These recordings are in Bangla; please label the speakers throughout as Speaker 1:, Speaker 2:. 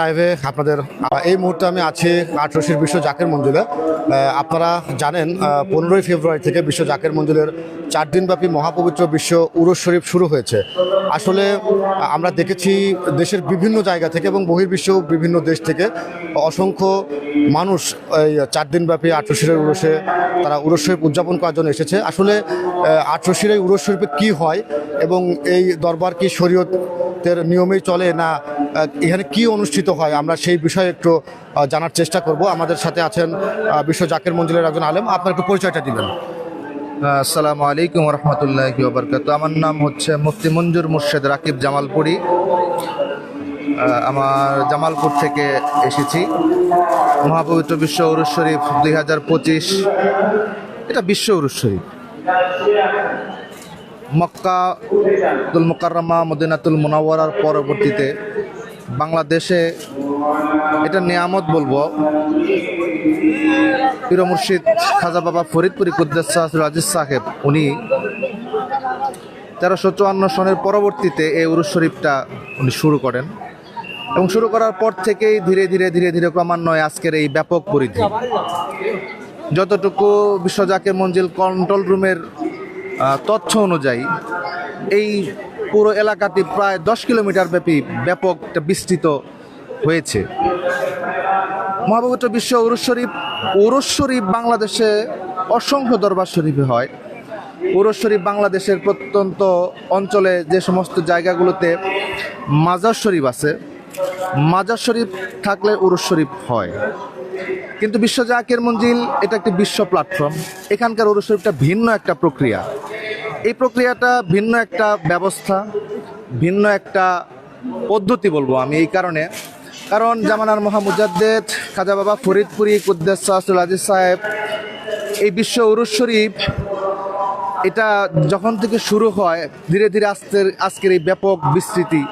Speaker 1: লাইভে আপনাদের এই মুহূর্তে আমি আছি আটরশির বিশ্ব জাকের মঞ্জুলে। আপনারা জানেন পনেরোই ফেব্রুয়ারি থেকে বিশ্ব জাকের মঞ্জুলের চার দিনব্যাপী মহাপবিত্র বিশ্ব উরস শরীফ শুরু হয়েছে। আসলে, আমরা দেখেছি দেশের বিভিন্ন জায়গা থেকে এবং বহির্বিশ্ব বিভিন্ন দেশ থেকে অসংখ্য মানুষ এই চার দিনব্যাপী আটরশিরের উরসে তারা উরস শরীফ উদযাপন করার জন্য এসেছে। আসলে আটরশির এই উরস শরীফে কী হয় এবং এই দরবার কি শরীয়ত তের নিয়মেই চলে না এখানে কি অনুষ্ঠিত হয়, আমরা সেই বিষয়ে একটু জানার চেষ্টা করব। আমাদের সাথে আছেন বিশ্ব জাকের মঞ্জিলের একজন আলেম। আপনার একটু পরিচয়টা দিবেন।
Speaker 2: আসসালামু আলাইকুম রহমতুল্লাহ ওবরকাত। আমার নাম হচ্ছে মুফতি মঞ্জুর মুর্শেদ রাকিব জামালপুরি। আমার জামালপুর থেকে এসেছি। মহাপবিত্র বিশ্ব উরুস শরীফ দুই হাজার পঁচিশ। এটা বিশ্ব উরুস শরীফ। মক্কা তুল মোকাররমা, মদিনাতুল মুনাওয়ারার পরবর্তীতে বাংলাদেশে এটা নিয়ামত বলব। পীর মুর্শিদ খাজা বাবা ফরিদপুরি কুদ্দাস আজিজ সাহেব, উনি তেরোশো চুয়ান্ন সনের পরবর্তীতে এই উরুস শরীফটা উনি শুরু করেন। এবং শুরু করার পর থেকেই ধীরে ধীরে ধীরে ধীরে ক্রমান্বয়ে আজকের এই ব্যাপক পরিধি। যতটুকু বিশ্বজাকের মঞ্জিল কন্ট্রোল রুমের তথ্য অনুযায়ী, এই পুরো এলাকাটি প্রায় দশ কিলোমিটার ব্যাপী ব্যাপক বিস্তৃত হয়েছে। মহাপবিত্র বিশ্ব উরুস শরীফ উরুস শরীফ বাংলাদেশে অসংখ্য দরবার শরীফে হয়। উরুস শরীফ বাংলাদেশের প্রত্যন্ত অঞ্চলে যে সমস্ত জায়গাগুলোতে মাজার শরীফ আছে, মাজার শরীফ থাকলে উরুস শরীফ হয়। কিন্তু বিশ্ব জাকের মঞ্জিল এটা একটি বিশ্ব প্ল্যাটফর্ম এখানকার উরুস শরীফটা ভিন্ন একটা প্রক্রিয়া। এই প্রক্রিয়াটা ভিন্ন একটা ব্যবস্থা, ভিন্ন একটা পদ্ধতি বলব আমি এই কারণে। কারণ জামানার মহামুজাদ্দেদ খাজা বাবা ফরিদপুরি কুদ্দেস সাহসুল আজিজ সাহেব, এই বিশ্ব উরুস শরীফ, এটা যখন থেকে শুরু হয়, ধীরে ধীরে আজকের আজকের এই ব্যাপক বিস্তৃতি,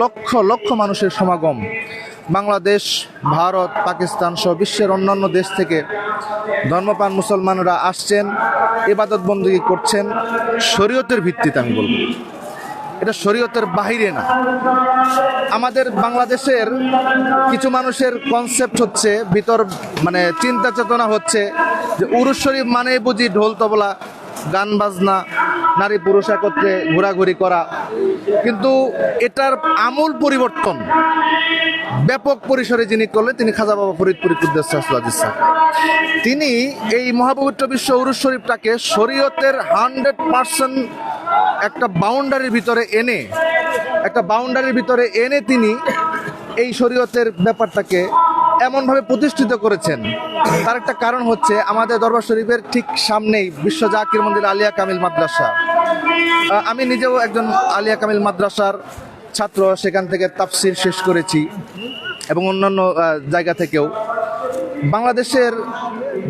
Speaker 2: লক্ষ লক্ষ মানুষের সমাগম। বাংলাদেশ, ভারত, পাকিস্তান সহ বিশ্বের অন্যান্য দেশ থেকে ধর্মপ্রাণ মুসলমানরা আসছেন ইবাদত বন্দী করছেন, শরীয়তের ভিত্তিতে আমি বলব। এটা শরীয়তের বাহিরে না। আমাদের বাংলাদেশের কিছু মানুষের কনসেপ্ট হচ্ছে, ভিতর মানে চিন্তা চেতনা হচ্ছে যে উরুস শরীফ মানে বুঝি ঢোল তবলা, গান বাজনা, নারী পুরুষ একত্রে ঘোরাঘুরি করা। কিন্তু এটার আমূল পরিবর্তন ব্যাপক পরিসরে যিনি করলেন, তিনি খাজা বাবা ফরিদপুরি কুদ্দাস তিনি এই মহাপবিত্র বিশ্ব উরুস শরীফটাকে শরীয়তের হান্ড্রেড পার্সেন্ট একটা বাউন্ডারির ভিতরে এনে, একটা বাউন্ডারির ভিতরে এনে তিনি এই শরীয়তের ব্যাপারটাকে এমনভাবে প্রতিষ্ঠিত করেছেন। তার একটা কারণ হচ্ছে আমাদের দরবার শরীফের ঠিক সামনেই বিশ্ব জাকির মন্দির আলিয়া কামিল মাদ্রাসা। আমি নিজেও একজন আলিয়া কামিল মাদ্রাসার ছাত্র, সেখান থেকে তাফসির শেষ করেছি এবং অন্যান্য জায়গা থেকেও। বাংলাদেশের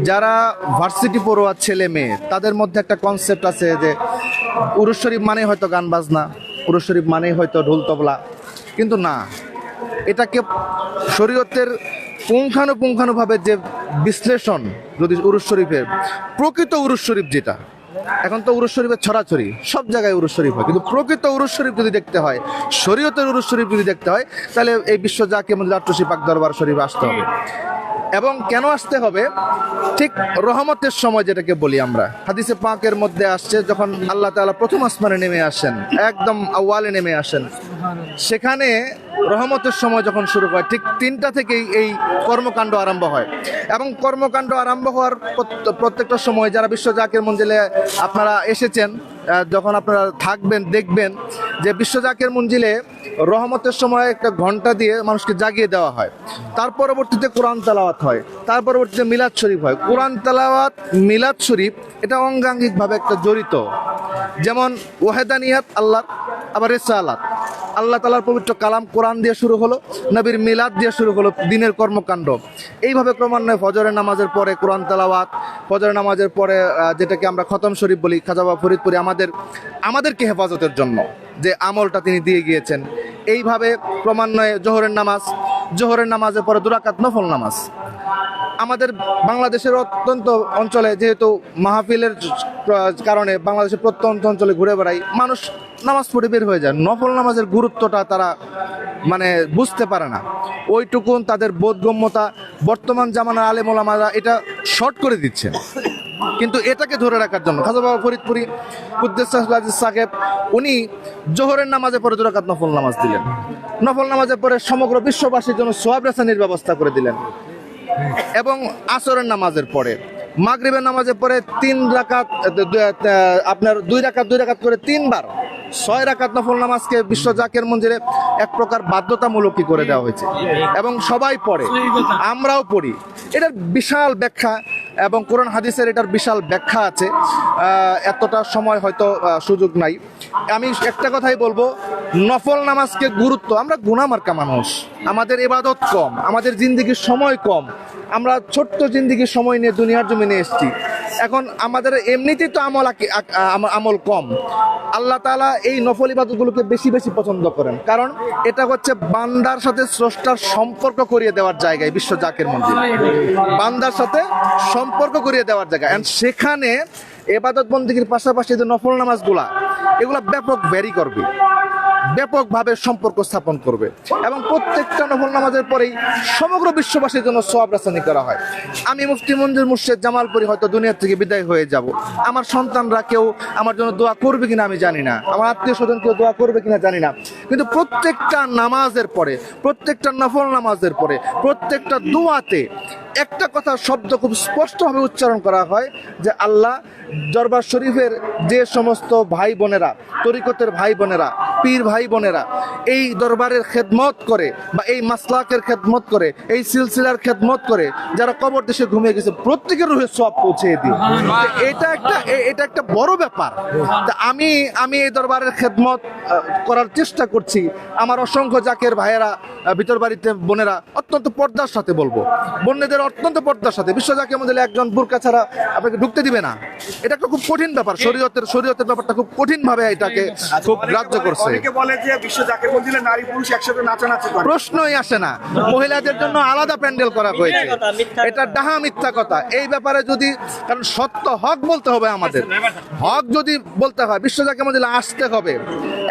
Speaker 2: যারা ভার্সিটি পড়ুয়া ছেলে মেয়ে, তাদের মধ্যে একটা কনসেপ্ট আছে যে উরুস শরীফ মানে হয়তো গান বাজনা উরুস শরীফ মানেই হয়তো ঢোল তবলা। কিন্তু না, এটাকে শরীয়তের পুঙ্খানুপুঙ্খানুভাবে যে বিশ্লেষণ যদি উরুস শরীফের, প্রকৃত উরুস শরীফ যেটা, এখন তো উরুস শরীফের ছড়াছড়ি, সব জায়গায় উরুস শরীফ হয়। কিন্তু প্রকৃত উরুস শরীফ যদি দেখতে হয়, শরীয়তের উরুস শরীফ যদি দেখতে হয়, তাহলে এই বিশ্ব জাকে মধ্যে আট্রসি পাক দরবার শরীফ আসতে হবে। এবং কেন আসতে হবে? ঠিক রহমতের সময় যেটাকে বলি আমরা। হাদিসে পাকের মধ্যে আসছে, যখন আল্লাহ তালা প্রথম আসমানে নেমে আসেন, একদম আওয়ালে নেমে আসেন। সেখানে রহমতের সময় যখন শুরু হয়, ঠিক তিনটা থেকেই এই কর্মকাণ্ড আরম্ভ হয়। এবং কর্মকাণ্ড আরম্ভ হওয়ার প্রত্যেকটা সময় যারা বিশ্ব জাকের মঞ্জিলে আপনারা এসেছেন যখন আপনারা থাকবেন, দেখবেন যে বিশ্ব জাকের মঞ্জিলে রহমতের সময় একটা ঘণ্টা দিয়ে মানুষকে জাগিয়ে দেওয়া হয়। তার পরবর্তীতে কোরআন তালাওয়াত হয়। তার পরবর্তীতে মিলাদ শরীফ হয়। কোরআন, তালাওয়াত, মিলাদ শরীফ, এটা অঙ্গাঙ্গিকভাবে একটা জড়িত। যেমন ওহেদানিয়াত আল্লাহ আবার রেসালাত। আল্লাহ তালার পবিত্র কালাম কোরআন দিয়ে শুরু হলো, নবীর মিলাদ দিয়ে শুরু হলো, দিনের কর্মকাণ্ড। এইভাবে ক্রমান্বয়ে ফজরের নামাজের পরে কোরআন, তালাওয়াত, ফজরের নামাজের পরে যেটাকে আমরা খতম শরীফ বলি খাজাবা ফরিদপুরি, আমাদের, আমাদেরকে হেফাজতের জন্য। যে আমলটা তিনি দিয়ে গিয়েছেন। এইভাবে ক্রমান্বয়ে জোহরের নামাজ, জোহরের নামাজের পরে দুরাকাত নফল নামাজ। আমাদের বাংলাদেশের অত্যন্ত অঞ্চলে যেহেতু মাহফিলের কারণে বাংলাদেশের প্রত্যন্ত অঞ্চলে ঘুরে বেড়াই, মানুষ নামাজ পড়ে বের হয়ে যায়। নফল নামাজের গুরুত্বটা তারা মানে বুঝতে পারে না। ওইটুকুন তাদের বোধগম্যতা বর্তমান জামানার আলেমোলামারা এটা শর্ট করে দিচ্ছে কিন্তু এটাকে ধরে রাখার জন্য। খাজা বাবা ফরিদপুরি কুদ্দেস সাহেব, উনি জোহরের নামাজে পরে দুরাকাত নফল নামাজ দিলেন। নফল নামাজে পরে সমগ্র বিশ্ববাসীর জন্য সোয়াব রেসানির ব্যবস্থা করে দিলেন। এবং আসরের নামাজের পরে, মাগরিবের নামাজের পরে তিন রাকাত আপনার দুই রাকাত দুই রাকাত করে তিনবার ছয় রাকাত নফল নামাজকে বিশ্ব জাকের মন্দিরে এক প্রকার বাধ্যতামূলক করে দেওয়া হয়েছে। এবং সবাই পড়ে, আমরাও পড়ি। এটার বিশাল ব্যাখ্যা এবং কোরআন হাদিসের এটার বিশাল ব্যাখ্যা আছে। এতটা সময় হয়তো সুযোগ নাই। আমি একটা কথাই বলব নফল নামাজকে গুরুত্ব। আমরা গুণামার্কা মানুষ। আমাদের এবাদত কম, আমাদের জিন্দিগির সময় কম। আমরা ছোট্ট জিন্দিগির সময় নিয়ে দুনিয়ার জমিনে এসেছি। এখন আমাদের এমনিতেই তো আমল আমল কম। আল্লাহ তাআলা এই নফল ইবাদতগুলোকে বেশি বেশি পছন্দ করেন। কারণ এটা হচ্ছে বান্দার সাথে স্রষ্টার সম্পর্ক করিয়ে দেওয়ার জায়গায়, বিশ্ব জাকের মন্দির। বান্দার সাথে সম্পর্ক করিয়ে দেওয়ার জায়গা। এন্ড সেখানে এবাদত বন্দীগীর পাশাপাশি যে নফল নামাজগুলা, এগুলা ব্যাপক ভ্যারি করবে। ব্যাপকভাবে সম্পর্ক স্থাপন করবে এবং প্রত্যেকটা নফল নামাজের পরেই সমগ্র বিশ্ববাসীর জন্য সব রাসানি করা হয়। আমি মুফতি মঞ্জুর মুর্শেদ জামালপুরি হয়তো দুনিয়ার থেকে বিদায় হয়ে যাব। আমার সন্তানরা কেউ আমার জন্য দোয়া করবে কিনা আমি জানি না। আমার আত্মীয় স্বজন কেউ দোয়া করবে কিনা জানি না। কিন্তু প্রত্যেকটা নামাজের পরে প্রত্যেকটা নফল নামাজের পরে প্রত্যেকটা দোয়াতে একটা কথা শব্দ খুব স্পষ্টভাবে উচ্চারণ করা হয় যে আল্লাহ দরবার শরীফের যে সমস্ত ভাই বোনেরা তরিকতের ভাই বোনেরা পীর ভাই বোনেরা এই দরবারের খেদমত করে বা এই মাসলাকের খেদমত করে এই সিলসিলার খেদমত করে যারা কবর দেশে ঘুমিয়ে গেছে প্রত্যেকের রুহে সব পৌঁছে দিই। এটা একটা এটা একটা বড় ব্যাপার। আমি আমি এই দরবারের খেদমত করার চেষ্টা করছি। আমার অসংখ্য জাকের ভাইয়েরা ভিতর বাড়িতে বোনেরা অত্যন্ত পর্দার সাথে বলব। বোনেদের অত্যন্ত পর্দার সাথে। বিশ্ব জাকের মধ্যে একজন বুরকা ছাড়া আপনাকে ঢুকতে দিবে না। এটা একটা খুব কঠিন ব্যাপার। শরীয়তের শরীয়তের ব্যাপারটা খুব কঠিন ভাবে এটাকে খুব গ্রাহ্য করছে।
Speaker 3: বলে যে বিশ্ব মন্দিরে নারী পুরুষ একসাথে নাচানাচি করে।
Speaker 2: প্রশ্নই আসে না। মহিলাদের জন্য আলাদা প্যান্ডেল করা হয়েছে। এটা ডাহা মিথ্যা কথা। এই ব্যাপারে যদি কারণ সত্য হক বলতে হবে আমাদের। হক যদি বলতে হয় বিশ্ব বিশ্বজাকে আমাদের আসতে হবে।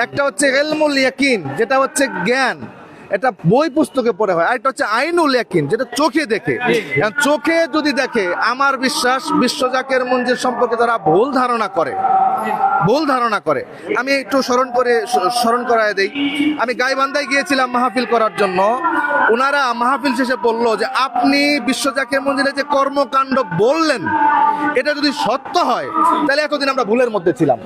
Speaker 2: একটা হচ্ছে এলমুল ইয়াকিন যেটা হচ্ছে জ্ঞান এটা বই পুস্তকে পড়ে হয় আর একটা হচ্ছে আইনুল ইয়াকিন যেটা চোখে দেখে। চোখে যদি দেখে আমার বিশ্বাস বিশ্বজাকের মঞ্জির সম্পর্কে তারা ভুল ধারণা করে। ভুল ধারণা করে। আমি একটু স্মরণ করে স্মরণ করায় দেই। আমি গাইবান্ধায় গিয়েছিলাম মাহফিল করার জন্য। ওনারা মাহফিল শেষে বলল যে আপনি বিশ্বজাকের মন্দিরে যে কর্মকাণ্ড বললেন এটা যদি সত্য হয় তাহলে এতদিন আমরা ভুলের মধ্যে ছিলাম।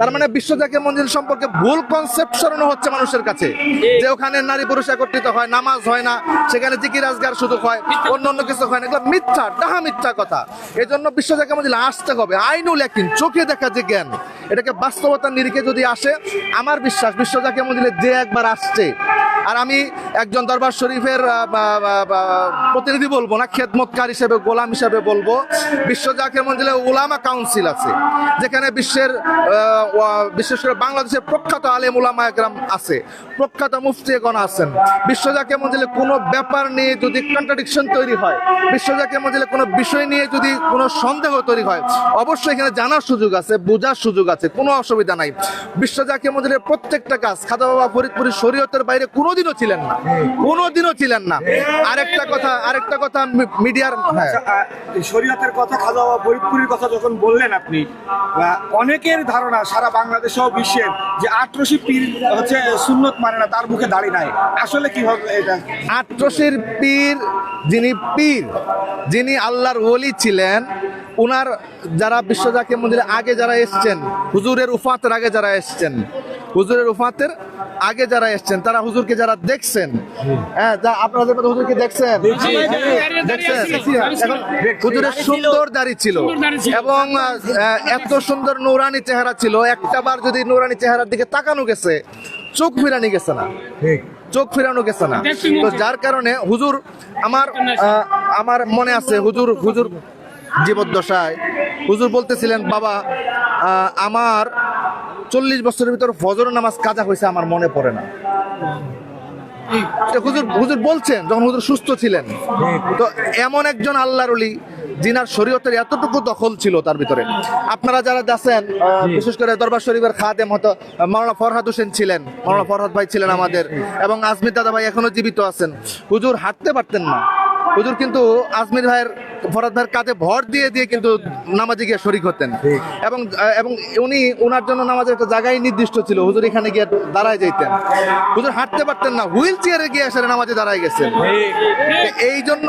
Speaker 2: তার মানে বিশ্বজাকে মঞ্জিল সম্পর্কে ভুল কনসেপ্ট সরানো হচ্ছে মানুষের কাছে। যে ওখানে নারী পুরুষ একত্রিত হয় নামাজ হয় না সেখানে জিকির রাজগার শুধু হয় অন্য অন্য কিছু হয় না। এগুলো মিথ্যা ডাহা মিথ্যা কথা। এই জন্য বিশ্বজাকে মঞ্জিল আসতে হবে। আইনুল একদিন চোখে দেখা যে জ্ঞান। এটাকে বাস্তবতার নিরিখে যদি আসে আমার বিশ্বাস বিশ্বজাকে মঞ্জিলে যে একবার আসছে আর আমি একজন দরবার শরীফের প্রতিনিধি বলব না, খেদমতকার হিসেবে, গোলাম হিসেবে বলব। বিশ্ব জাকের মন্দিরে ওলামা কাউন্সিল আছে, যেখানে বিশ্বের বিশেষ করে বাংলাদেশের প্রখ্যাত আলেম উলামা একরাম আছে, প্রখ্যাত মুফতিগণ আছেন। বিশ্ব জাকের মন্দিরে কোনো ব্যাপার নিয়ে যদি কন্ট্রাডিকশন তৈরি হয়, বিশ্ব জাকের মন্দিরে কোনো বিষয় নিয়ে যদি কোনো সন্দেহ তৈরি হয়, অবশ্যই এখানে জানার সুযোগ আছে, বোঝার সুযোগ আছে, কোনো অসুবিধা নাই। বিশ্ব জাকের মন্দিরের প্রত্যেকটা কাজ, খাদা বাবা ফরিদপুরি শরীয়তের বাইরে কোনোদিনও ছিলেন না। কোনোদিনও ছিলেন না। আরেকটা কথা আরেকটা কথা মিডিয়ার হ্যাঁ।
Speaker 3: আচ্ছা, শরীয়তের কথা খাওয়া দাওয়া ফরিদপুরের কথা যখন বললেন আপনি অনেকের ধারণা সারা বাংলাদেশ ও বিশ্বের যে আটরশি পীর হচ্ছে সুন্নত মানে না তার মুখে দাড়ি নাই। আসলে কি হবে এটা?
Speaker 2: আট্রসির পীর যিনি পীর যিনি আল্লাহর ওলি ছিলেন উনার যারা বিশ্বজাকে মন্দিরে আগে যারা এসছেন হুজুরের উফাতের আগে যারা এসছেন হুজুরের উফাতের আগে যারা এসছেন তারা হুজুরকে যারা দেখছেন হ্যাঁ যা আপনাদের মধ্যে হুজুরকে দেখছেন দেখছেন হুজুরের সুন্দর দাড়ি ছিল এবং এত সুন্দর নৌরানি চেহারা ছিল। একটা বার যদি নৌরানি চেহারার দিকে তাকানো গেছে চোখ ফিরানি গেছে না। চোখ ফিরানো গেছে না। তো যার কারণে হুজুর আমার আহ, আমার মনে আছে হুজুর হুজুর জীবদ্দশায় হুজুর বলতেছিলেন বাবা আমার চল্লিশ বছরের ভিতর ফজর নামাজ কাজা হয়েছে আমার মনে পড়ে না। হুজুর হুজুর বলছেন যখন হুজুর সুস্থ ছিলেন। তো এমন একজন আল্লাহর অলি জিনার শরীয়তের এতটুকু দখল ছিল তার ভিতরে। আপনারা যারা আহ, বিশেষ করে দরবার শরীফের খাদেম হয়তো মাওলানা ফরহাদ হোসেন ছিলেন মাওলানা ফরহাদ ভাই ছিলেন আমাদের এবং আজমির দাদা ভাই এখনও জীবিত আছেন। হুজুর হাঁটতে পারতেন না। হুজুর কিন্তু আজমির ভাইয়ের ফরহাদ কাজে ভর দিয়ে দিয়ে কিন্তু নামাজে গিয়ে শরিক হতেন। এবং এবং উনি ওনার জন্য নামাজের একটা জায়গায় নির্দিষ্ট ছিল। হুজুর এখানে গিয়ে দাঁড়ায় যাইতেন। হুজুর হাঁটতে পারতেন না। হুইল চেয়ারে গিয়ে এসে নামাজে দাঁড়ায় গেছেন। এই জন্য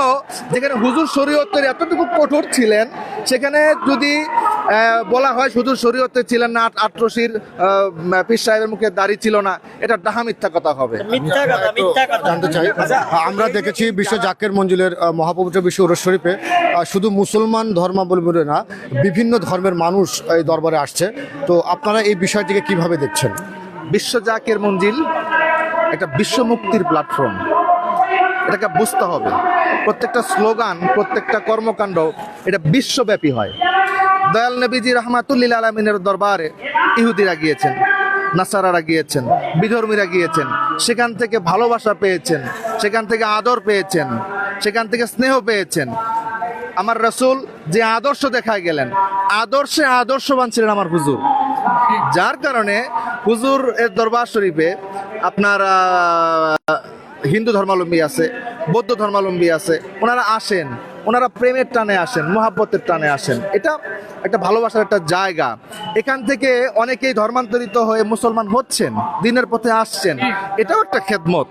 Speaker 2: যেখানে হুজুর শরীয়তের এতটুকু কঠোর ছিলেন সেখানে যদি আহ, বলা হয় হুজুর শরীয়তে ছিলেন না আট- আটরশির পীর সাহেবের মুখে দাড়ি ছিল না এটা ডাহা মিথ্যা কথা হবে।
Speaker 4: মিথ্যা কথা মিথ্যা কথা।
Speaker 1: জানতে চাই। আমরা দেখেছি বিশ্ব জাকের মঞ্জুলের মহাপবিত্র বিশ্ব উরস শরীফে শুধু মুসলমান ধর্মাবলম্বী না, বিভিন্ন ধর্মের মানুষ এই দরবারে আসছে। তো আপনারা এই বিষয়টিকে কীভাবে দেখছেন?
Speaker 2: বিশ্ব জাকের মঞ্জিল একটা বিশ্ব মুক্তির প্ল্যাটফর্ম এটাকে বুঝতে হবে। প্রত্যেকটা স্লোগান প্রত্যেকটা কর্মকাণ্ড, এটা বিশ্বব্যাপী হয়। দয়াল নবীজি রহমাতুল্লিল আলমিনের দরবারে ইহুদিরা গিয়েছেন, নাসারারা গিয়েছেন, বিধর্মীরা গিয়েছেন, সেখান থেকে ভালোবাসা পেয়েছেন, সেখান থেকে আদর পেয়েছেন, সেখান থেকে স্নেহ পেয়েছেন আমার রসুল যে আদর্শ দেখায় গেলেন। আদর্শে আদর্শবান ছিলেন আমার হুজুর। যার কারণে হুজুর এর দরবার শরীফে আপনার হিন্দু ধর্মাবলম্বী আছে বৌদ্ধ ধর্মাবলম্বী আছে ওনারা আসেন ওনারা প্রেমের টানে আসেন মহাব্বতের টানে আসেন। এটা একটা ভালোবাসার একটা জায়গা। এখান থেকে অনেকেই ধর্মান্তরিত হয়ে মুসলমান হচ্ছেন দিনের পথে আসছেন। এটাও একটা খেদমত।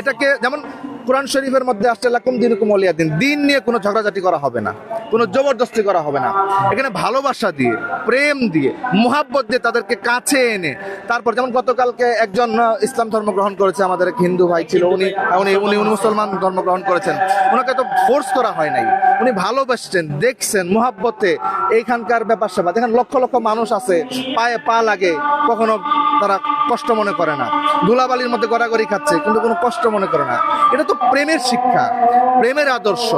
Speaker 2: এটাকে যেমন কোরআন শরীফের মধ্যে আসছে, লাকুম দিনুকুম ওলিয়া দিন। দিন নিয়ে কোনো ঝগড়াঝাটি করা হবে না, কোনো জবরদস্তি করা হবে না। এখানে ভালোবাসা দিয়ে, প্রেম দিয়ে, মোহাব্বত দিয়ে তাদেরকে কাছে এনে, তারপর যেমন গতকালকে একজন ইসলাম ধর্ম গ্রহণ করেছে, আমাদের এক হিন্দু ভাই ছিল, উনি উনি উনি উনি মুসলমান ধর্ম গ্রহণ করেছেন। ওনাকে তো ফোর্স করা হয় নাই। উনি ভালোবাসছেন দেখছেন মোহাব্বতে। এইখানকার ব্যাপার স্যাপার দেখেন লক্ষ লক্ষ মানুষ আছে, পায়ে পা লাগে, কখনো তারা কষ্ট মনে করে না। ধুলাবালির মধ্যে গড়াগড়ি খাচ্ছে, কিন্তু কোনো কষ্ট মনে করে না। এটা তো প্রেমের শিক্ষা, প্রেমের আদর্শ।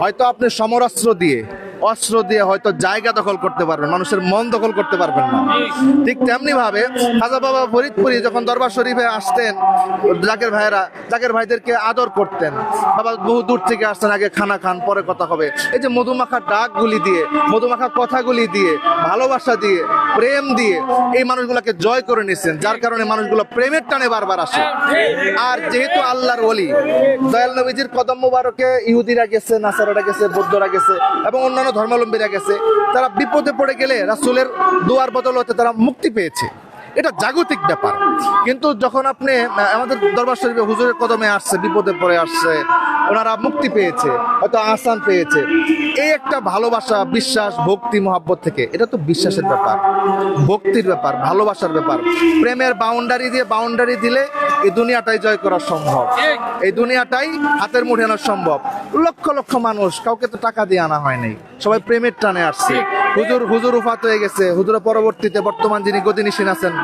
Speaker 2: হয়তো আপনি সমরাস্ত্র দিয়ে অস্ত্র দিয়ে হয়তো জায়গা দখল করতে পারবেন, মানুষের মন দখল করতে পারবেন না। ঠিক তেমনি ভাবে খাজা বাবা ফরিদপুরি যখন দরবার শরীফে আসতেন, জাকের ভাইয়েরা, জাকের ভাইদেরকে আদর করতেন। বাবা বহু দূর থেকে আসতেন, আগে খানা খান, পরে কথা হবে। এই যে মধুমাখা ডাকগুলি দিয়ে মধুমাখা কথাগুলি দিয়ে, ভালোবাসা দিয়ে, প্রেম দিয়ে এই মানুষগুলোকে জয় করে নিচ্ছেন, যার কারণে মানুষগুলো প্রেমের টানে বারবার আসে। আর যেহেতু আল্লাহর ওলি, দয়াল নবীজির কদম মুবারকে ইহুদিরা গেছে, নাসারারা গেছে, বৌদ্ধরা গেছে এবং অন্যান্য ধর্মাবলম্বীরা গেছে। তারা বিপদে পড়ে গেলে রাসূলের দুয়ার বদলতে তারা মুক্তি পেয়েছে। এটা জাগতিক ব্যাপার। কিন্তু যখন আপনি আমাদের দরবার শরীফে হুজুরের কদমে আসছে, বিপদে পড়ে আসছে ওনারা মুক্তি পেয়েছে, হয়তো আসান পেয়েছে। এই একটা ভালোবাসা, বিশ্বাস, ভক্তি, মহাব্বত থেকে, এটা তো বিশ্বাসের ব্যাপার, ভক্তির ব্যাপার, ভালোবাসার ব্যাপার। প্রেমের বাউন্ডারি দিয়ে বাউন্ডারি দিলে এই দুনিয়াটাই জয় করা সম্ভব। এই দুনিয়াটাই হাতের মুঠে আনা সম্ভব। লক্ষ লক্ষ মানুষ, কাউকে তো টাকা দিয়ে আনা হয় নাই। সবাই প্রেমের টানে আসছে। হুজুর হুজুর উফাত হয়ে গেছে। হুজুরের পরবর্তীতে বর্তমান যিনি গদিনিসীন আছেন,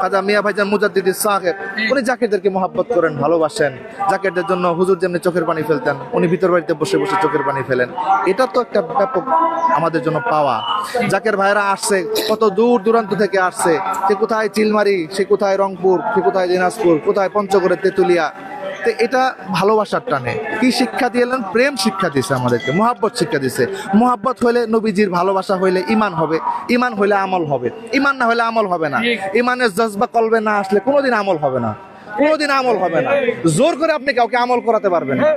Speaker 2: খাজা মিয়া ভাইজান মুজাদ্দিদি সাহেব উনি জাকেরদেরকে মহাব্বত করেন, ভালোবাসেন। জাকেরদের জন্য হুজুর যেমনি চোখের পানি ফেলতেন উনি ভিতর বাড়িতে বসে বসে চোখের পানি ফেলেন। এটা তো একটা ব্যাপক আমাদের জন্য পাওয়া। জাকের ভাইরা আসছে কত দূর দূরান্ত থেকে আসছে সে কোথায় চিলমারি সে কোথায় রংপুর সে কোথায় দিনাজপুর কোথায় পঞ্চগড়ে তেতুলিয়া। তো এটা ভালোবাসার টানে। কি শিক্ষা দিলেন প্রেম শিক্ষা দিছে আমাদেরকে মোহাব্বত শিক্ষা দিছে মোহাব্বত হইলে নবীজির ভালোবাসা হইলে ইমান হবে ইমান হইলে আমল হবে। ইমান না হইলে আমল হবে না। ইমানের জজবা কলবে না আসলে কোনোদিন আমল হবে না। কোনোদিন আমল হবে না। জোর করে আপনি কাউকে আমল করাতে পারবেন না।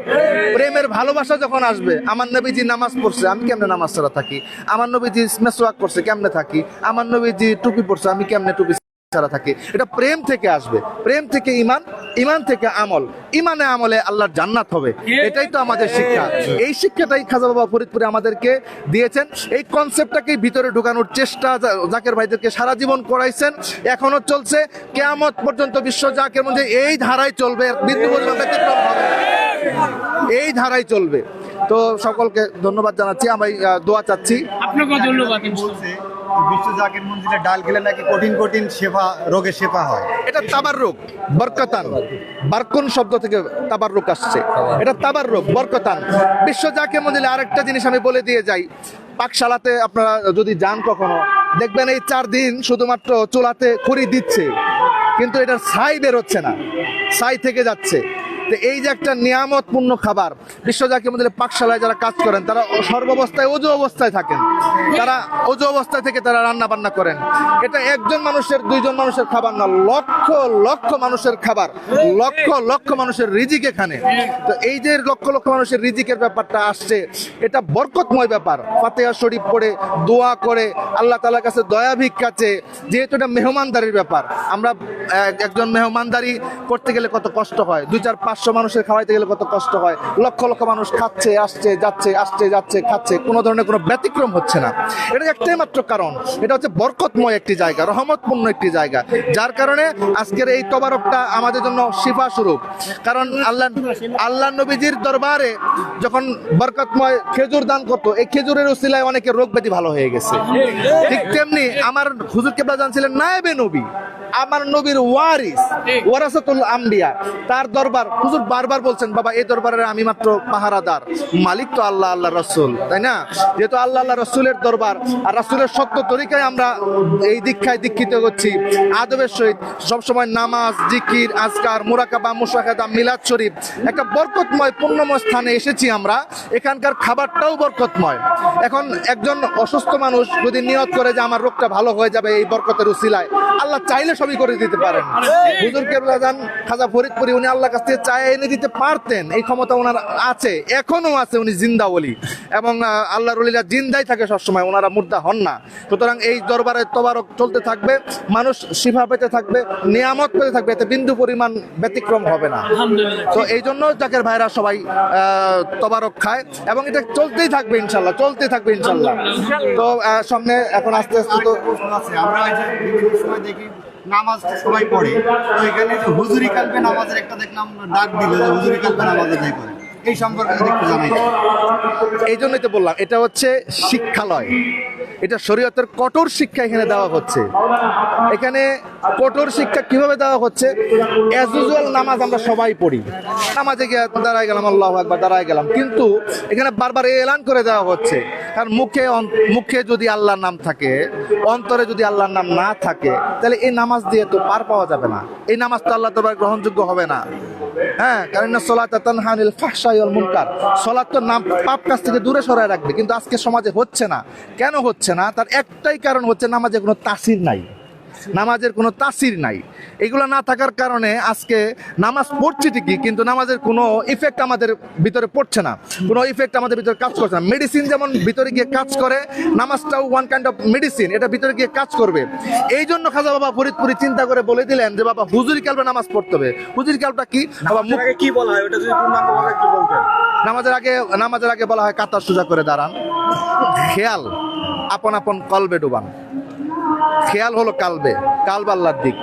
Speaker 2: প্রেমের ভালোবাসা যখন আসবে, আমার নবীজি নামাজ পড়ছে, আমি কেমনে নামাজ ছাড়া থাকি? আমার নবীজি মেসওয়াক করছে, কেমনে থাকি? আমার নবীজি টুপি পড়ছে আমি কেমনে টুপি ছাড়া থাকি? এটা প্রেম থেকে আসবে। প্রেম থেকে ইমান ইমান থেকে আমল। ইমানে আমলে আল্লাহর জান্নাত হবে। এটাই তো আমাদের শিক্ষা। এই শিক্ষাটাই খাজা বাবা ফরিদপুরে আমাদেরকে দিয়েছেন। এই কনসেপ্টটাকে ভিতরে ঢুকানোর চেষ্টা জাকের ভাইদেরকে সারা জীবন করাইছেন। এখনও চলছে। কেয়ামত পর্যন্ত বিশ্ব জাকের মধ্যে এই ধারায় চলবে। বিন্দু পরিমাণ ব্যতিক্রম হবে। এই ধারায় চলবে। তো সকলকে ধন্যবাদ জানাচ্ছি। আমি দোয়া চাচ্ছি।
Speaker 4: আপনাকেও ধন্যবাদ
Speaker 5: বিশ্ব জাকের মন্দিরে ডাল খেলে নাকি কঠিন কঠিন সেবা রোগের সেবা হয়?
Speaker 2: এটা তাবার রোগ, বরকতান। বারকুন শব্দ থেকে তাবার রোগ আসছে। এটা তাবার রোগ, বরকতান। বিশ্ব যাকে মন্দিরে আরেকটা জিনিস আমি বলে দিয়ে যাই। পাকশালাতে আপনারা যদি যান কখনো, দেখবেন এই চার দিন শুধুমাত্র চুলাতে খড়ি দিচ্ছে, কিন্তু এটার ছাই বেরোচ্ছে না। ছাই থেকে যাচ্ছে। তো এই যে একটা নিয়ামতপূর্ণ খাবার, বিশ্ব জাকির মন্দিরের পাকশালায় যারা কাজ করেন, তারা সর্বাবস্থায় অজু অবস্থায় থাকেন। তারা অজু অবস্থায় থেকে তারা রান্না বান্না করেন। এটা একজন মানুষের, দুইজন মানুষের খাবার না, লক্ষ লক্ষ মানুষের খাবার, লক্ষ লক্ষ মানুষের রিজিক এখানে। তো এই যে লক্ষ লক্ষ মানুষের রিজিকের ব্যাপারটা আসছে, এটা বরকতময় ব্যাপার। ফাতেহা শরীফ পড়ে, দোয়া করে, আল্লাহ তালার কাছে দয়া ভিক্ষাছে যেহেতু এটা মেহমানদারির ব্যাপার, আমরা একজন মেহমানদারি করতে গেলে কত কষ্ট হয়, দুই, চার পাঁচশো মানুষের খাওয়াইতে গেলে কত কষ্ট হয়। লক্ষ লক্ষ মানুষ খাচ্ছে, আসছে, যাচ্ছে আসছে, যাচ্ছে, খাচ্ছে। কোনো ধরনের কোনো ব্যতিক্রম হচ্ছে না। এটা একটাই মাত্র কারণ। এটা হচ্ছে বরকতময় একটি জায়গা, রহমতপূর্ণ একটি জায়গা। যার কারণে আজকের এই তবারকটা আমাদের জন্য শিফা স্বরূপ। কারণ আল্লাহ আল্লাহ নবীজির দরবারে যখন বরকতময় খেজুর দান করতো, এই খেজুরের উসিলায় অনেকের রোগ ব্যাধি ভালো হয়ে গেছে। ঠিক তেমনি আমার হুজুর কেবলা জানছিলেন, নায়েবে নবী। আমার নবীর ওয়ারিস ওয়ারাসাতুল আম্বিয়া তার দরবার হুজুর বারবার বলছেন বাবা এই দরবারের আমি মাত্র পাহারাদার। মালিক তো আল্লাহ আল্লাহ রসুল। তাই না? যেহেতু আল্লাহ আল্লাহ রসুলের দরবার আর রাসুলের সত্য তরিকায় আমরা এই দীক্ষায় দীক্ষিত হচ্ছি। আদবের সহিত সবসময় নামাজ জিকির আজকার মুরাকাবা মুশাকাদা মিলাদ শরীফ একটা বরকতময় পূর্ণময় স্থানে এসেছি আমরা। এখানকার খাবারটাও বরকতময়। এখন একজন অসুস্থ মানুষ যদি নিয়ত করে যে আমার রোগটা ভালো হয়ে যাবে এই বরকতের উসিলায় আল্লাহ চাইলে সবই করে দিতে পারেন। হুজুর কেবলা যান খাজা ফরিদপুরি উনি আল্লাহ কাছ থেকে চায় এনে দিতে পারতেন। এই ক্ষমতা ওনার আছে এখনও আছে উনি জিন্দা বলি এবং আল্লাহ আল্লাহর রলিরা জিন্দাই থাকে সবসময় ওনারা মুর্দা হন না। সুতরাং এই দরবারে তবারক চলতে থাকবে মানুষ শিফা পেতে থাকবে নিয়ামত পেতে থাকবে এতে বিন্দু পরিমাণ ব্যতিক্রম হবে না। তো এই জন্য জাকের ভাইরা সবাই আহ, তবারক খায় এবং এটা চলতেই থাকবে ইনশাল্লাহ চলতেই থাকবে ইনশাল্লাহ। তো সামনে এখন আস্তে আস্তে তো
Speaker 5: আছে আমরা এই যে বিভিন্ন সময় দেখি নামাজ সবাই পড়ে। তো এখানে যে হুজুরি কালবে নামাজের একটা দেখলাম, ডাক দিল যে হুজুরি কালবে নামাজের যাই করে এই সম্পর্কে একটু জানাই
Speaker 2: এই জন্যই তো বললাম, এটা হচ্ছে শিক্ষালয়। এটা শরীয়তের কঠোর শিক্ষা এখানে দেওয়া হচ্ছে। এখানে কঠোর শিক্ষা কীভাবে দেওয়া হচ্ছে? অ্যাজ ইউজুয়াল নামাজ আমরা সবাই পড়ি। নামাজে গিয়ে দাঁড়ায় গেলাম, আল্লাহ একবার দাঁড়ায় গেলাম। কিন্তু এখানে বারবার এলান করে দেওয়া হচ্ছে। কারণ মুখে মুখে যদি আল্লাহর নাম থাকে, অন্তরে যদি আল্লাহর নাম না থাকে, তাহলে এই নামাজ দিয়ে তো পার পাওয়া যাবে না। এই নামাজ তো আল্লাহ তোমার গ্রহণযোগ্য হবে না। হ্যাঁ কারণ না সলাত মুনকার। সলাত তো নাম পাপ কাছ থেকে দূরে সরায় রাখবে। কিন্তু আজকে সমাজে হচ্ছে না। কেন হচ্ছে? না তার একটাই কারণ হচ্ছে নামাজে কোনো তাসির নাই। নামাজের কোনো তাসির নাই। এগুলো না থাকার কারণে আজকে নামাজ পড়ছি ঠিকই কিন্তু নামাজের কোনো ইফেক্ট আমাদের ভিতরে পড়ছে না। কোনো ইফেক্ট আমাদের ভিতরে কাজ করছে না। মেডিসিন যেমন ভিতরে গিয়ে কাজ করে নামাজটাও ওয়ান কাইন্ড অফ মেডিসিন এটা ভিতরে গিয়ে কাজ করবে। এই জন্য খাজা বাবা ফরিদপুরি চিন্তা করে বলে দিলেন যে বাবা হুজুরি কালবে নামাজ পড়তে হবে। হুজুরি কালটা কি? বাবা মুখে
Speaker 3: কি বলা হয়? ওটা যদি
Speaker 2: নামাজের আগে নামাজের আগে বলা হয় কাতার সোজা করে দাঁড়ান। খেয়াল। আপন আপন কলবে ডুবান। খেয়াল হলো কালবে কালব আল্লাহর দিক।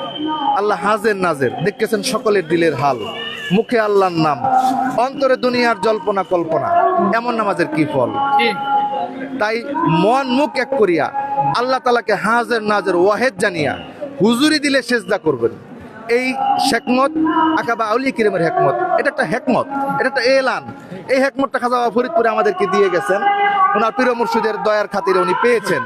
Speaker 2: আল্লাহ হাজের নাজের দেখতেছেন সকলের দিলের হাল। মুখে আল্লাহর নাম অন্তরে দুনিয়ার জল্পনা কল্পনা। এমন নামাজের কি ফল? তাই মন মুখ এক করিয়া আল্লাহ তালাকে হাজের নাজের ওয়াহেদ জানিয়া হুজুরি দিলে সেজদা করবেন। এই শেকমত আকাবা আউলি কিরমের হেকমত। এটা একটা হেকমত এটা একটা এলান। এই হেকমতটা খাজা ফরিদপুরে আমাদেরকে দিয়ে গেছেন। ওনার প্রিয় মুর্শিদের দয়ার খাতিরে উনি পেয়েছেন।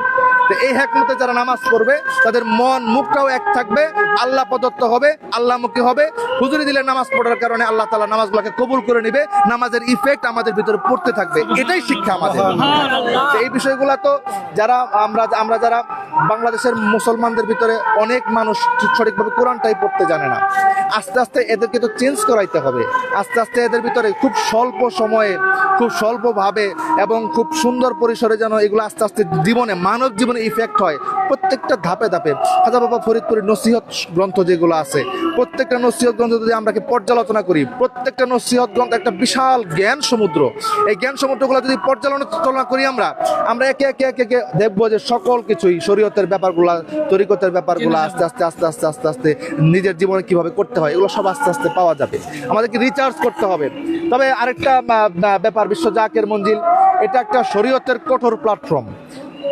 Speaker 2: তো এই হেকমতে যারা নামাজ পড়বে তাদের মন মুখটাও এক থাকবে আল্লাহ প্রদত্ত হবে আল্লাহ মুখী হবে। হুজুরি দিলে নামাজ পড়ার কারণে আল্লাহ তালা নামাজগুলোকে কবুল করে নিবে নামাজের ইফেক্ট আমাদের ভিতরে পড়তে থাকবে। এটাই শিক্ষা আমাদের। এই বিষয়গুলো তো যারা আমরা আমরা যারা বাংলাদেশের মুসলমানদের ভিতরে অনেক মানুষ সঠিকভাবে কোরআনটাই পড়তে জানে না আস্তে আস্তে এদেরকে তো চেঞ্জ করাইতে হবে। আস্তে আস্তে এদের ভিতরে খুব স্বল্প সময়ে খুব স্বল্পভাবে এবং খুব সুন্দর পরিসরে যেন এগুলো আস্তে আস্তে জীবনে মানব জীবনে ইফেক্ট হয়। প্রত্যেকটা ধাপে ধাপে। খাজা বাবা ফরিদপুরের নসিহত গ্রন্থ যেগুলো আছে প্রত্যেকটা নসিহত গ্রন্থ যদি আমরা কি পর্যালোচনা করি প্রত্যেকটা নসিহত গ্রন্থ একটা বিশাল জ্ঞান সমুদ্র। এই জ্ঞান সমুদ্রগুলো যদি পর্যালোচনা করি আমরা আমরা একে একে একে একে দেখব যে সকল কিছুই শরীয়তের ব্যাপারগুলা তরিকতের ব্যাপারগুলো আস্তে আস্তে আস্তে আস্তে আস্তে আস্তে নিজের জীবনে কীভাবে করতে হয় এগুলো সব আস্তে আস্তে পাওয়া যাবে। আমাদেরকে রিচার্জ করতে হবে। তবে আরেকটা ব্যাপার বিশ্ব জাকের মঞ্জিল এটা একটা শরীয়তের কঠোর প্ল্যাটফর্ম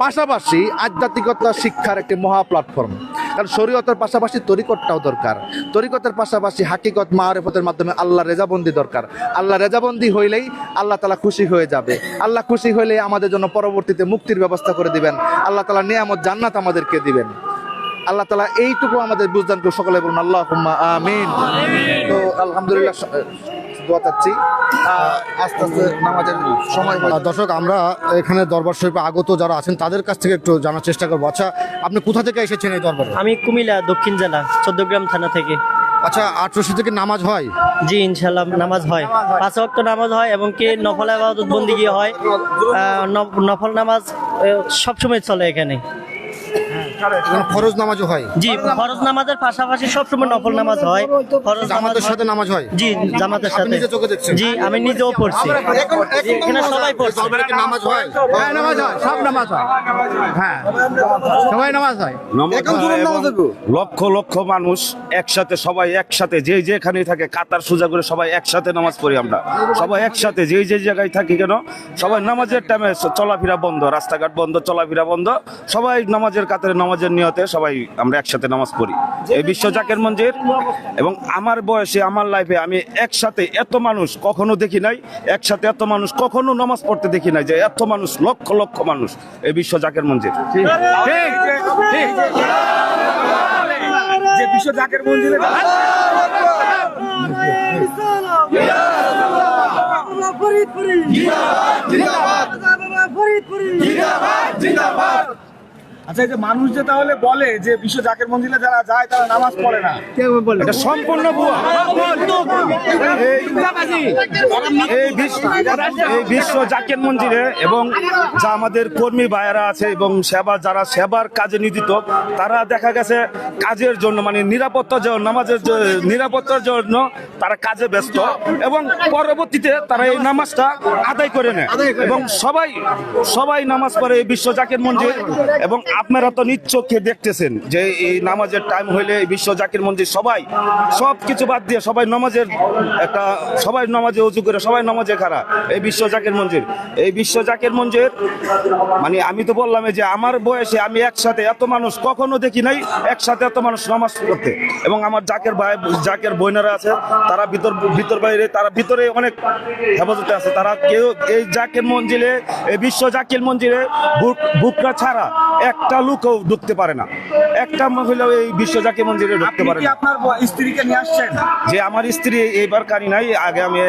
Speaker 2: পাশাপাশি আধ্যাত্মিকতা শিক্ষার একটি মহা প্ল্যাটফর্ম কারণ শরীয়তের পাশাপাশি তরিকতটাও দরকার। তরিকতের পাশাপাশি হাকিকত মারেফতের মাধ্যমে আল্লাহ রেজাবন্দি দরকার। আল্লাহ রেজাবন্দি হইলেই আল্লাহ তালা খুশি হয়ে যাবে। আল্লাহ খুশি হইলে আমাদের জন্য পরবর্তীতে মুক্তির ব্যবস্থা করে দিবেন। আল্লাহ তালা নিয়ামত জান্নাত আমাদেরকে দিবেন। আল্লাহ তালা এইটুকু আমাদের বুঝদান সকলে বলুন আল্লাহ আমিন। তো আলহামদুলিল্লাহ কাছে দোয়া চাচ্ছি। আস্তে আস্তে নামাজের সময়
Speaker 1: দর্শক আমরা এখানে দরবার শরীফে আগত যারা আছেন তাদের কাছ থেকে একটু জানার চেষ্টা করব। আচ্ছা আপনি কোথা থেকে এসেছেন এই দরবারে?
Speaker 4: আমি কুমিল্লা দক্ষিণ জেলা চোদ্দগ্রাম থানা থেকে।
Speaker 1: আচ্ছা আটরশি থেকে নামাজ হয়?
Speaker 4: জি ইনশাল্লাহ নামাজ হয়। পাঁচ ওয়াক্ত নামাজ হয় এবং কি নফল আবাদত বন্দিগি হয় আহ, নফল নামাজ সবসময় চলে এখানে।
Speaker 1: ফরজ নামাজও হয়।
Speaker 4: জি ফরজ নামাজের পাশাপাশি সবসময় নফল নামাজ হয়। ফরজ
Speaker 1: জামাতের সাথে নামাজ হয়।
Speaker 4: জি জামাতের সাথে।
Speaker 1: নিজে চোখে দেখছেন?
Speaker 4: জি আমি নিজেও পড়ছি। এখানে সবাই পড়ছে।
Speaker 1: নামাজ হয়।
Speaker 2: হ্যাঁ। নামাজ হয়। সব নামাজ হয়। হ্যাঁ। সবাই নামাজ হয়।
Speaker 6: এখন লক্ষ লক্ষ মানুষ একসাথে সবাই একসাথে যে যেখানে থাকে কাতার সোজা করে সবাই একসাথে নামাজ পড়ি আমরা। সবাই একসাথে যে যে জায়গায় থাকি কেন সবাই নামাজের টাইমে চলাফেরা বন্ধ রাস্তাঘাট বন্ধ চলাফেরা বন্ধ সবাই নামাজের কাতারে নামাজের নিয়তে সবাই আমরা একসাথে নামাজ পড়ি। এই বিশ্ব জাকের মঞ্জির এবং আমার বয়সে আমার লাইফে আমি একসাথে এত মানুষ কখনো দেখি নাই একসাথে এত মানুষ কখনো নামাজ পড়তে দেখি নাই যে এত মানুষ লক্ষ লক্ষ মানুষ এই বিশ্ব জাকের মঞ্জির।
Speaker 3: যে বিশ্ব জাকের মন্দিরে আচ্ছা এই যে মানুষ যে তাহলে বলে যে বিশ্ব জাকের মন্দিরে যারা যায় তারা নামাজ পড়ে না।
Speaker 6: এটা সম্পূর্ণ ভুয়া। এই- এই বিশ্ব জাকের মন্দিরে এবং যা আমাদের কর্মী ভাইয়েরা আছে এবং সেবা যারা সেবার কাজে নিয়োজিত তারা দেখা গেছে কাজের জন্য মানে নিরাপত্তার জন্য নামাজের নিরাপত্তার জন্য তারা কাজে ব্যস্ত এবং পরবর্তীতে তারা এই নামাজটা আদায় করে নেয়। এবং সবাই সবাই নামাজ পড়ে এই বিশ্ব জাকের মন্দির এবং আপনারা তো নিচ্চোখে দেখতেছেন যে এই নামাজের টাইম হইলে বিশ্ব জাকির মন্দির সবাই সব কিছু বাদ দিয়ে সবাই নামাজের একটা, সবাই নামাজে উঁচু করে, সবাই নামাজে খাড়া। এই বিশ্ব জাকের মন্দির। এই বিশ্ব জাকের মন্দির মানে আমি তো বললাম যে আমার বয়সে আমি একসাথে এত মানুষ কখনো দেখি নাই, একসাথে এত মানুষ নামাজ পড়তে। এবং আমার জাকের ভাই, জাকের বোনেরা আছে, তারা ভিতর ভিতর বাইরে, তারা ভিতরে অনেক হেফাজতে আছে। তারা কেউ এই জাকের মঞ্জিলে এই বিশ্ব জাকির বুক- বুকরা ছাড়া একটা লোকও ঢুকতে পারে না। একটা মহিলাও এই বিশ্ব মন্দিরে ঢুকতে পারে না।
Speaker 3: আপনার স্ত্রীকে নিয়ে আসছেন?
Speaker 6: যে আমার স্ত্রী এইবার কারি নাই আগে আমি